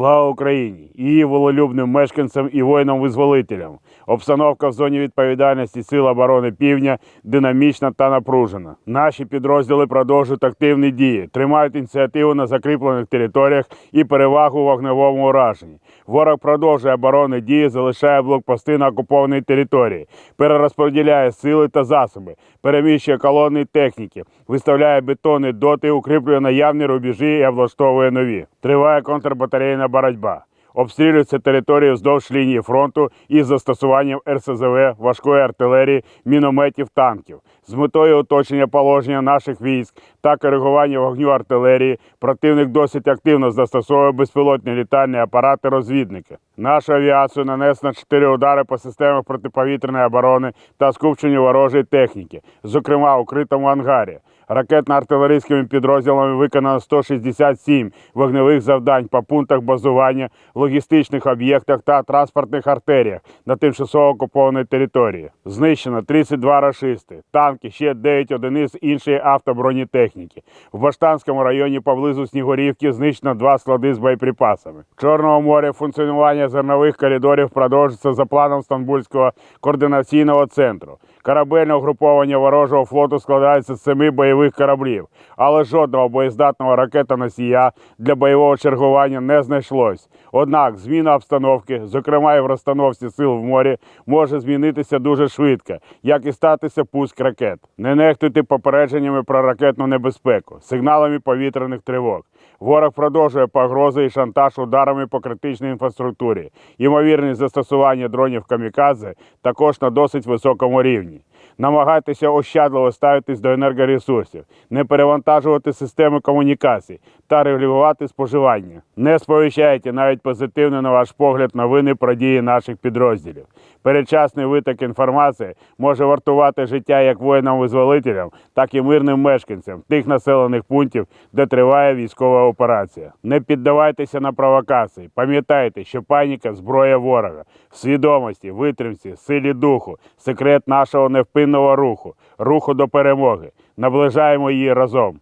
Слава Україні! Її вололюбним мешканцям і воїнам-визволителям. Обстановка в зоні відповідальності Сил оборони Півдня динамічна та напружена. Наші підрозділи продовжують активні дії, тримають ініціативу на закріплених територіях і перевагу у вогневому ураженні. Ворог продовжує оборонні дії, залишає блокпости на окупованій території, перерозподіляє сили та засоби, переміщує колони техніки, виставляє бетонні доти, укріплює наявні рубежі і облаштовує нові. Триває контрбатарейна боротьба. Обстрілюються території вздовж лінії фронту із застосуванням РСЗВ, важкої артилерії, мінометів, танків. З метою оточення положення наших військ та коригування вогню артилерії противник досить активно застосовує безпілотні літальні апарати розвідники. Нашу авіацію нанесено 4 удари по системах протиповітряної оборони та скупченню ворожої техніки, зокрема у критому ангарі. Ракетно-артилерійськими підрозділами виконано 167 вогневих завдань по пунктах базування, логістичних об'єктах та транспортних артеріях на тимчасово окупованій території. Знищено 32 рашисти, танки, ще 9 одиниць іншої автобронетехніки. В Баштанському районі поблизу Снігурівки знищено два склади з боєприпасами. В Чорному морі функціонування зернових коридорів продовжується за планом Стамбульського координаційного центру. Корабельне угруповання ворожого флоту складається з семи бойових кораблів, але жодного боєздатного ракетоносія для бойового чергування не знайшлось. Однак зміна обстановки, зокрема і в розстановці сил в морі, може змінитися дуже швидко, як і статися пуск ракет. Не нехтуйте попередженнями про ракетну небезпеку, сигналами повітряних тривог. Ворог продовжує погрози і шантаж ударами по критичній інфраструктурі. Ймовірність застосування дронів камікадзе також на досить високому рівні. Намагайтеся ощадливо ставитись до енергоресурсів, не перевантажувати системи комунікацій та регулювати споживання. Не сповіщайте навіть позитивні, на ваш погляд, новини про дії наших підрозділів. Передчасний виток інформації може вартувати життя як воїнам-визволителям, так і мирним мешканцям тих населених пунктів, де триває військова операція. Не піддавайтеся на провокації. Пам'ятайте, що паніка зброя ворога, в свідомості, витримці, силі духу, секрет нашого невпинного руху, руху до перемоги. Наближаємо її разом.